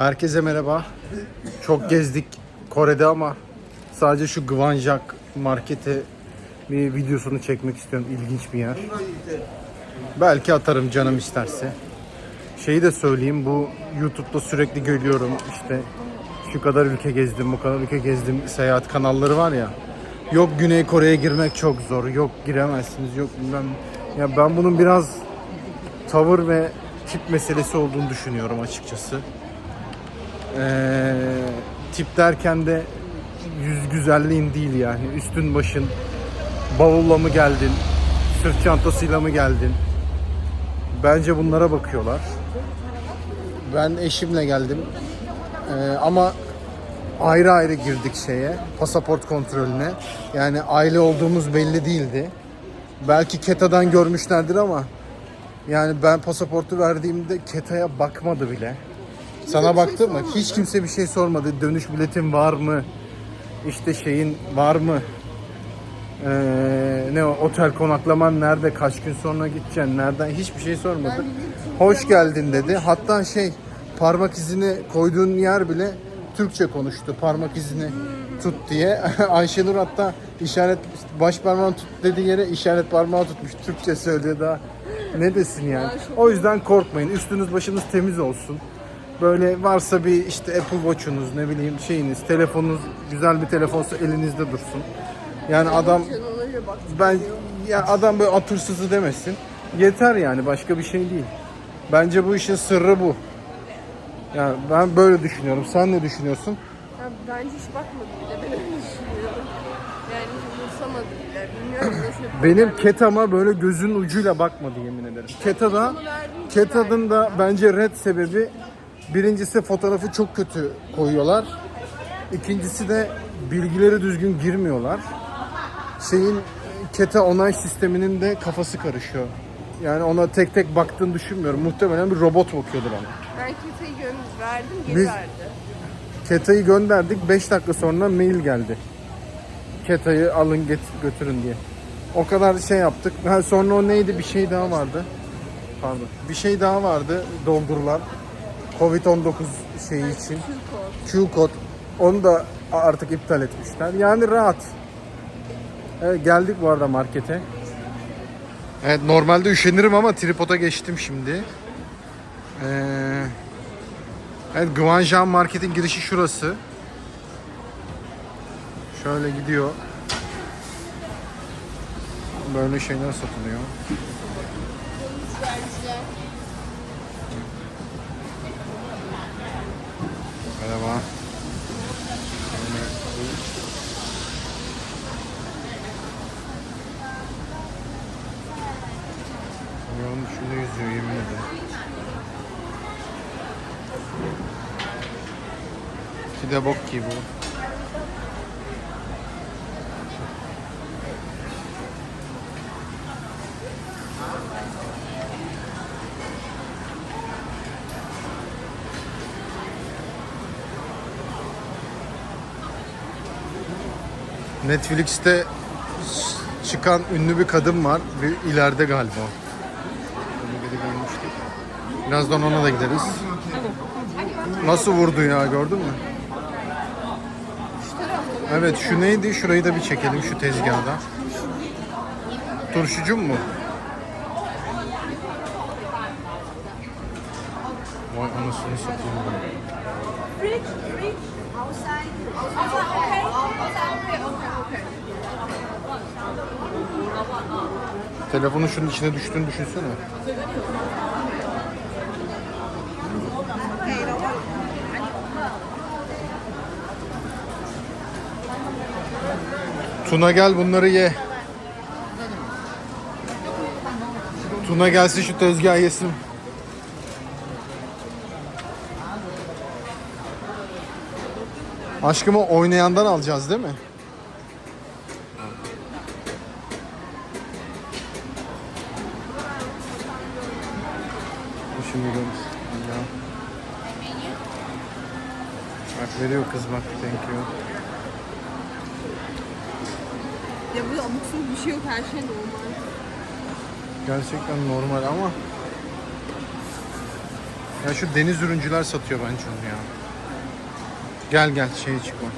Herkese merhaba. Çok gezdik Kore'de ama sadece şu Gwanjak markete bir videosunu çekmek istiyorum. İlginç bir yer. Belki atarım canım isterse. Şeyi de söyleyeyim bu YouTube'da sürekli görüyorum işte şu kadar ülke gezdim, bu kadar ülke gezdim seyahat kanalları var ya. Yok Güney Kore'ye girmek çok zor, yok giremezsiniz, yok bilmem. Ya ben bunun biraz tavır ve tip meselesi olduğunu düşünüyorum açıkçası. Ee, tip derken de yüz güzelliğin değil yani. Üstün başın bavulla mı geldin, sırt çantasıyla mı geldin? Bence bunlara bakıyorlar. Ben eşimle geldim. Ee, ama ayrı ayrı girdik şeye, pasaport kontrolüne. Yani aile olduğumuz belli değildi. Belki KETA'dan görmüşlerdir ama yani ben pasaportu verdiğimde KETA'ya bakmadı bile. Sana baktı mı? Hiç kimse bir şey sormadı. Dönüş biletin var mı? İşte şeyin var mı? Ee, ne o otel konaklaman nerede? Kaç gün sonra gideceksin? Nereden? Hiçbir şey sormadı. Hoş geldin dedi. Hatta şey parmak izini koyduğun yer bile Türkçe konuştu. Parmak izini tut diye. Ayşenur hatta işaret baş parmağını tut dediği yere işaret parmağı tutmuş. Türkçe söylüyor daha. Ne desin yani? O yüzden korkmayın. Üstünüz başınız temiz olsun. Böyle varsa bir işte Apple Watch'unuz ne bileyim şeyiniz, telefonunuz güzel bir telefonsa elinizde dursun. Yani adam ben ya adam böyle atırsızı demesin. Yeter yani başka bir şey değil. Bence bu işin sırrı bu. Yani ben böyle düşünüyorum. Sen ne düşünüyorsun? Ya bence hiç bakmadı bile ben öyle düşünüyorum. Yani umursamadı bile. Bilmiyorum nasıl Benim. Keta'ma böyle gözün ucuyla bakmadı yemin ederim. Keta'da Keta'nın da bence red sebebi birincisi fotoğrafı çok kötü koyuyorlar. İkincisi de bilgileri düzgün girmiyorlar. Şeyin Keta onay sisteminin de kafası karışıyor. Yani ona tek tek baktığını düşünmüyorum. Muhtemelen bir robot bakıyordur ona. Ben keteyi gönül verdim, geri Biz- verdi. Keta'yı gönderdik. 5 dakika sonra mail geldi. Keta'yı alın get götürün diye. O kadar şey yaptık. Ha, sonra o neydi? Bir şey daha vardı. Pardon. Bir şey daha vardı doldurulan. Covid-19 şeyi için. Q-kod. Onu da artık iptal etmişler. Yani rahat. Evet, geldik bu arada markete. Evet normalde üşenirim ama tripoda geçtim şimdi. Ee, evet Guangzhou marketin girişi şurası. Şöyle gidiyor. Böyle şeyler satılıyor. Merhaba. Yolun içinde yüzüyor yemin ederim. Bir de bok ki bu. Netflix'te çıkan ünlü bir kadın var. Bir ileride galiba. Birazdan ona da gideriz. Nasıl vurdu ya gördün mü? Evet şu neydi? Şurayı da bir çekelim şu tezgahda. Turşucu mu? Vay anasını satayım. Fridge, fridge. Outside. Outside, okay. Outside, okay, Telefonun şunun içine düştüğünü düşünsene. Tuna gel bunları ye. Tuna gelsin şu tezgah yesin. Aşkımı oynayandan alacağız değil mi? Bu Şimdi görürüz. Ya. Bak veriyor kız bak. Thank you. Ya burada abuk sabuk bir şey yok, her şey normal. Gerçekten normal ama Ya şu deniz ürüncüler satıyor bence onu ya. Gel gel şeye çıkma.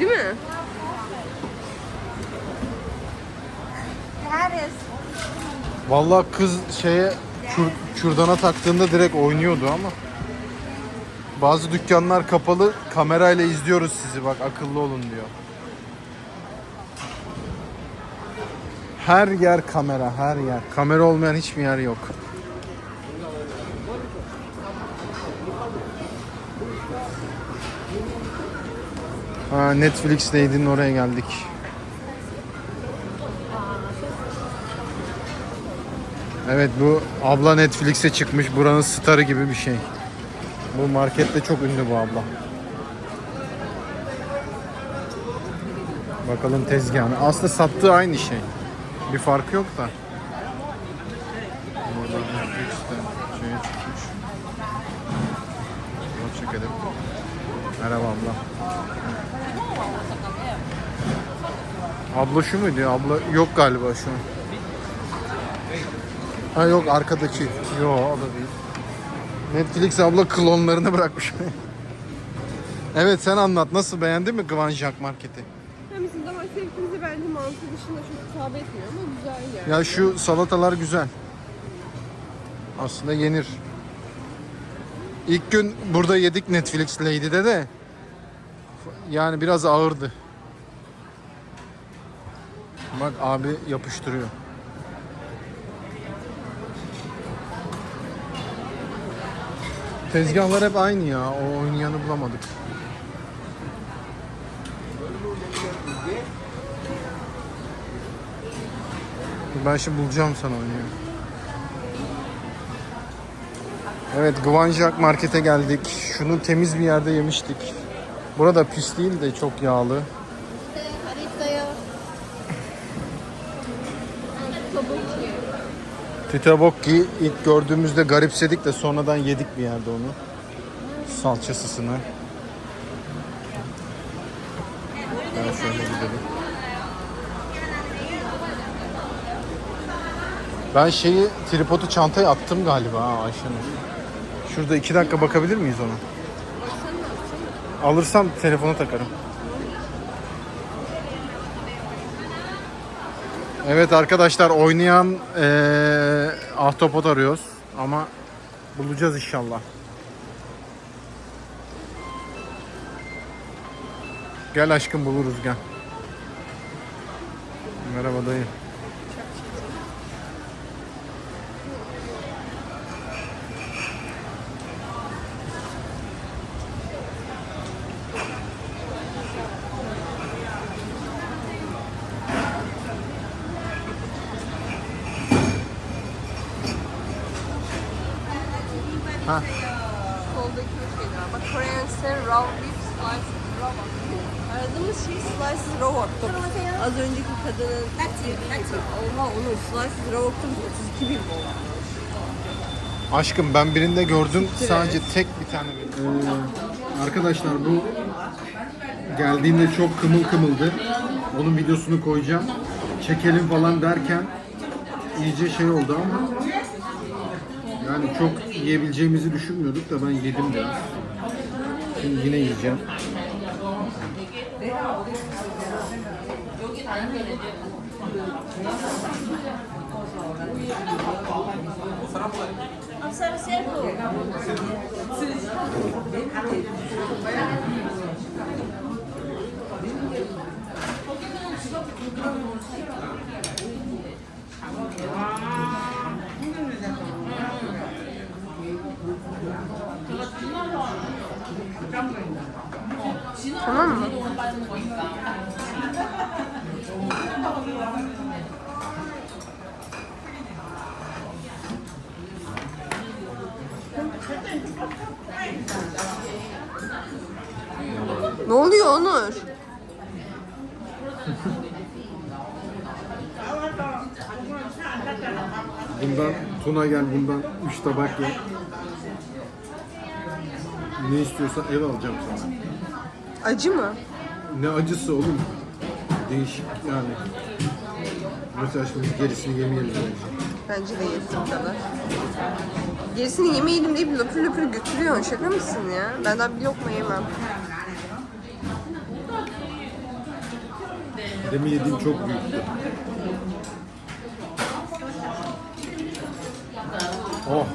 Değil mi? Vallahi kız şeye kür, kürdana taktığında direkt oynuyordu ama. Bazı dükkanlar kapalı. Kamerayla izliyoruz sizi bak akıllı olun diyor. Her yer kamera, her yer. Kamera olmayan hiçbir yer yok. Ha, Netflix'teydin oraya geldik. Evet bu abla Netflix'e çıkmış buranın starı gibi bir şey. Bu markette çok ünlü bu abla. Bakalım tezgahına. Aslında sattığı aynı şey. Bir farkı yok da. Burada Netflix'te şeye çıkmış. Bunu çekelim. Merhaba abla. Abla şu muydu? Abla yok galiba şu an. Ha yok arkadaki. Yo o da değil. Netflix abla klonlarını bırakmış. evet sen anlat. Nasıl beğendin mi Gvanjak marketi? Hem bizim damak zevkimize bence mantı dışında çok hitap etmiyor ama güzel yani. Ya şu salatalar güzel. Aslında yenir. İlk gün burada yedik Netflix Lady'de de. Yani biraz ağırdı. Bak abi yapıştırıyor. Tezgahlar hep aynı ya. O oynayanı bulamadık. Ben şimdi bulacağım sana oynuyor. Evet Gvanjak markete geldik. Şunu temiz bir yerde yemiştik. Burada pis değil de çok yağlı. Tütebokki ilk gördüğümüzde garipsedik de sonradan yedik bir yerde onu. Salçasısını. Ben şöyle gidelim. Ben şeyi tripodu çantaya attım galiba ha Ayşenur. Şurada iki dakika bakabilir miyiz ona? Alırsam telefona takarım. Evet arkadaşlar oynayan eee ahtapot arıyoruz ama bulacağız inşallah. Gel aşkım buluruz gel. Merhaba dayı. Ha. Soldaki bir şey daha. Bak Korean style raw beef slice raw octopus. Aradığımız şey slices raw octopus. Az önceki kadının Oha onun slices raw octopus 32 bin dolar. Aşkım ben birinde gördüm sadece tek bir tane. Ee, arkadaşlar bu geldiğinde çok kımıl kımıldı. Onun videosunu koyacağım. Çekelim falan derken iyice şey oldu ama yani çok yiyebileceğimizi düşünmüyorduk da ben yedim biraz. Şimdi yine yiyeceğim. Tamam mı? Ne oluyor Onur? Bundan tuna gel, bundan 3 tabak ye. Ne istiyorsan ev alacağım sana. Acı mı? Ne acısı oğlum. Değişik yani. Mesela şimdi gerisini yemeyelim. bence. Bence de yesin kadar. Gerisini yemeyelim deyip löpür löpür götürüyorsun. Şaka mısın ya? Ben daha bir lokma yemem. Demin yediğim çok büyüktü. Oh.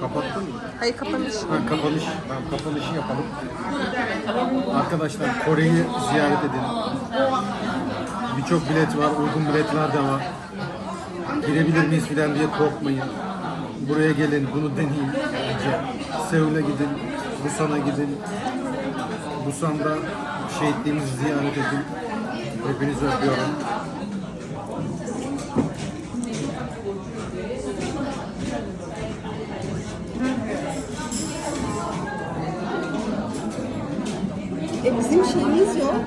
Kapattın mı? Hayır kapanış. Ha, kapanış. Tamam, kapanışı yapalım. Arkadaşlar Kore'yi ziyaret edin. Birçok bilet var, uygun biletler de var. Girebilir miyiz filan diye korkmayın. Buraya gelin, bunu deneyin. Bence. Seul'e gidin, Busan'a gidin. Busan'da şehitliğimizi ziyaret edin. Hepinizi öpüyorum. 我去喝酒。